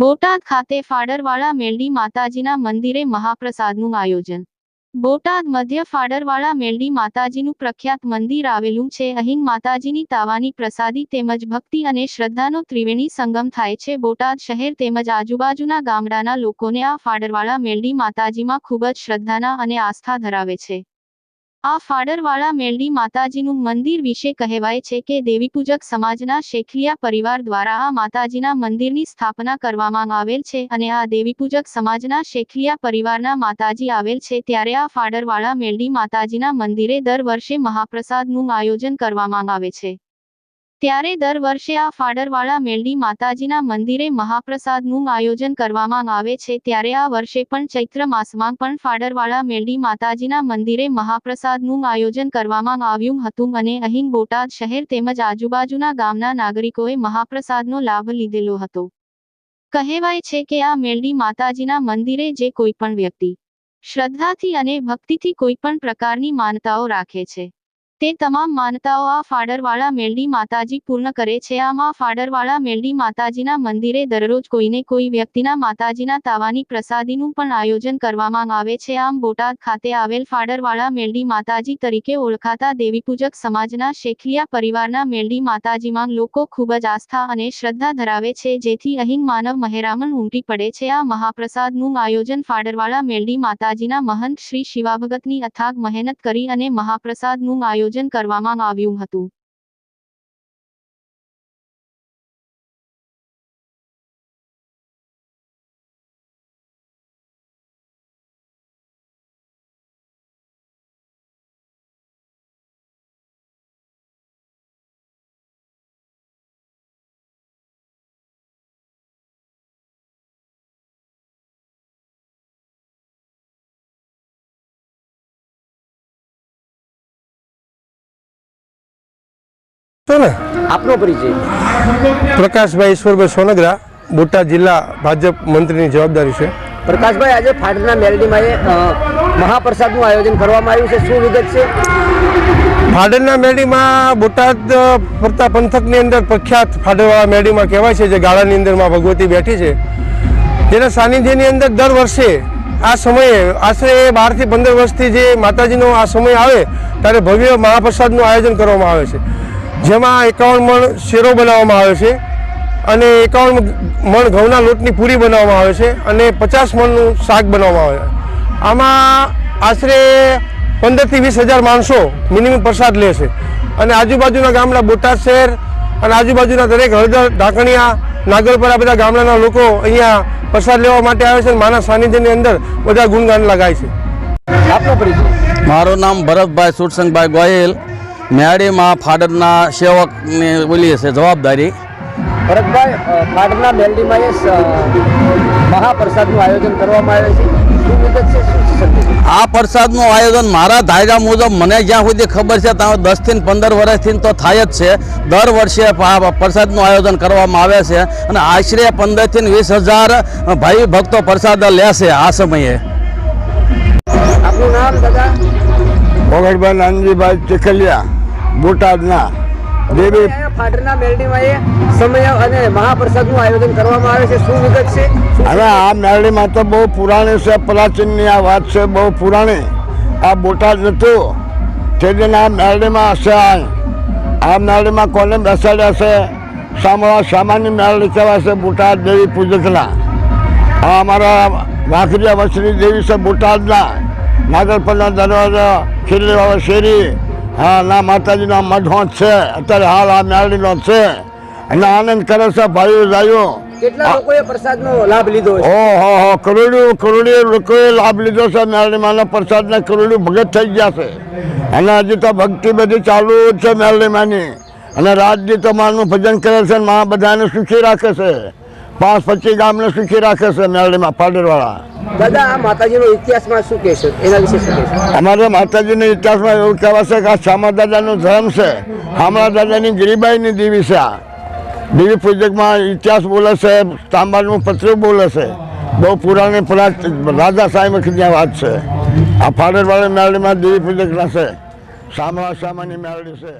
બોટાદ ખાતે ફાડરવાળા મેલડી માતાજીના મંદિરે મહાપ્રસાદનું આયોજન. બોટાદ મધ્ય ફાડરવાળા મેલડી માતાજીનું પ્રખ્યાત મંદિર આવેલું છે. અહીં માતાજીની તાવાની પ્રસાદી તેમજ ભક્તિ અને શ્રદ્ધાનો ત્રિવેણી સંગમ થાય છે. બોટાદ શહેર તેમજ આજુબાજુના ગામડાના લોકોને આ ફાડરવાળા મેલડી માતાજીમાં ખૂબ જ શ્રદ્ધાના અને આસ્થા ધરાવે છે. આ ફાડરવાળા મેલડી માતાજીનું મંદિર વિશે કહેવાય છે કે દેવીપૂજક સમાજના શેખલિયા પરિવાર દ્વારા આ માતાજીના મંદિરની સ્થાપના કરવામાં આવેલ છે અને આ દેવીપૂજક સમાજના શેખલિયા પરિવારના માતાજી આવેલ છે ત્યારે આ ફાડરવાળા મેલડી માતાજીના મંદિરે દર વર્ષે મહાપ્રસાદનું આયોજન કરવામાં આવે છે. ત્યારે દર વર્ષે આ ફાડરવાળા મેલડી માતાજીના મંદિરે મહાપ્રસાદનું આયોજન કરવામાં આવે છે, ત્યારે આ વર્ષે પણ ચૈત્ર માસમાં પણ ફાડરવાળા મેલડી માતાજીના મંદિરે મહાપ્રસાદનું આયોજન કરવામાં આવ્યું હતું અને અહીં બોટાદ શહેર તેમજ આજુબાજુના ગામના નાગરિકોએ મહાપ્રસાદનો લાભ લીધેલો હતો. કહેવાય છે કે આ મેલડી માતાજીના મંદિરે જે કોઈ પણ વ્યક્તિ શ્રદ્ધાથી અને ભક્તિથી કોઈ પણ પ્રકારની માનતાઓ રાખે છે. તે તમામ માનતાઓ આ ફાડરવાળા મેલડી માતાજી પૂર્ણ કરે છે. આમાં ફાડરવાળા મેલડી માતાજીના મંદિરે દરરોજ કોઈને કોઈ વ્યક્તિના માતાજીના તાવાની પ્રસાદીનું પણ આયોજન કરવામાં આવે છે. આમ બોટાદ ખાતે આવેલ ફાડરવાળા મેલડી માતાજી તરીકે ઓળખાતા દેવીપૂજક સમાજના શેખલિયા પરિવારના મેલડી માતાજીમાં લોકો ખૂબ જ આસ્થા અને શ્રદ્ધા ધરાવે છે. જેથી અહીં માનવ મહેરામણ ઉમટી પડે છે. આ મહાપ્રસાદનું આયોજન ફાડરવાળા મેલડી માતાજીના મહંત શ્રી શિવાભગતની અથાગ મહેનત કરી અને મહાપ્રસાદનું આયોજન કરવામાં આવ્યું હતું. તો ને આપનો પરિચય. પ્રકાશભાઈ ઈશ્વરભાઈ સોનગરા બોટાદ જિલ્લા ભાજપ મંત્રીની જવાબદારી છે. પ્રકાશભાઈ આજે ફાટના મેલડીમાં એ, મહાપ્રસાદનું આયોજન કરવામાં આવ્યું છે. શું વિગત છે? ફાડરના મેળીમાં બોટાદ ફરતા પંથકની અંદર પ્રખ્યાત ફાડરવાળા મેળીમાં કહેવાય છે જે ગાળાની અંદરમાં ભગવતી બેઠી છે. જેના સાનિધ્યની અંદર દર વર્ષે આ સમયે આશરે બારથી પંદર વર્ષથી જે માતાજીનો આ સમય આવે ત્યારે ભવ્ય મહાપ્રસાદનું આયોજન કરવામાં આવે છે. જેમાં એકાવન મણ શેરો બનાવવામાં આવે છે અને એકાવન મણ ઘઉંના લોટની પૂરી બનાવવામાં આવે છે અને પચાસ મણનું શાક બનાવવામાં આવે છે. આમાં આશરે પંદરથી વીસ હજાર માણસો મિનિમમ પ્રસાદ લે છે. અને આજુબાજુના ગામડા બોટાદ શહેર અને આજુબાજુના દરેક હળદર ઢાંકણિયા નાગરપરા બધા ગામડાના લોકો અહીંયા પ્રસાદ લેવા માટે આવે છે અને માના સાનિધ્યની અંદર બધા ગુણગાન લગાય છે. આપનો પરિચય? મારું નામ ભરતભાઈ સુરસંગભાઈ ગોયલ. મેળીમાં ફાડરના સેવકની બોલીએ છે જવાબદારી. ભરતભાઈ અ, મેલડીમાં એ મહાપ્રસાદનું આયોજન કરવામાં આવે છે. છે છે? આ પ્રસાદનું આયોજન મારા ધાયરા મુજબ મને જ્યાં સુધી ખબર છે ત્યાં દસથી પંદર વર્ષથી તો થાય જ છે. દર વર્ષે પ્રસાદનું આયોજન કરવામાં આવે છે અને આશરે પંદરથી વીસ હજાર ભાઈ ભક્તો પ્રસાદ લેશે આ સમયે. આપનું નામ દાદા? નાનજીભાઈ ચીખલિયા. બોટાદના દેવી ફાટના મેલડીમાં સમય અને મહાપ્રસાદનું આયોજન કરવામાં આવે છે. શું વિગત છે? હવે આ મેરડીમાં તો બહુ પુરાણી છે પ્રાચીનની આ વાત છે બહુ પુરાણી. આ બોટાદ નહોતું તેથી આ મેરડીમાં હશે આ મેરડીમાં કોને બેસાડ્યા છે? સામા સામાન્ય મેરડી કહેવાશે બોટાદ દેવી પૂજકના. આ અમારા વાઘરિયા વસરી દેવી છે બોટાદના. નાગરપરના દરવાજા ખીરલીવાળા શેરી. હા ના માતાજીનો મઢો છે. અત્યારે હાલ આ મેળડીનો જ છે. અને આનંદ કરે છે ભાઈઓ જાયો કેટલા લોકોએ પ્રસાદનો લાભ લીધો છે? ઓહો હો કરોડ્યું કરોડીઓ લોકોએ લાભ લીધો છે મેરડીમાના પ્રસાદના કરોડ્યું ભગત થઈ ગયા છે. અને હજી તો ભક્તિ બધી ચાલુ છે મેરડીમાની અને રાતજી તો માનું ભજન કરે છે મા બધાને સુખી રાખે છે. પાંચ પચીસ ગામને સુખી રાખે છે મેરડીમાં પાડરવાળા દાદા આ માતાજીનો ઇતિહાસમાં શું કહેશો એના વિશે શું કહેશો અમારે માતાજીના ઇતિહાસમાં એવું કહેવાય છે કે આ શામા દાદાનો ધર્મ છે. શામળા દાદાની ગીરીબાઈની દેવી છે આ. દેવી પૂજકમાં ઇતિહાસ બોલે છે તાંબાનું પત્રું બોલે છે. બહુ પુરાણી પુરા રાજા સાહેબ વખતની વાત છે. આ ફાડરવાળી મેળડીમાં દેવી પૂજક છે. શામળા શામાની મેળડી છે.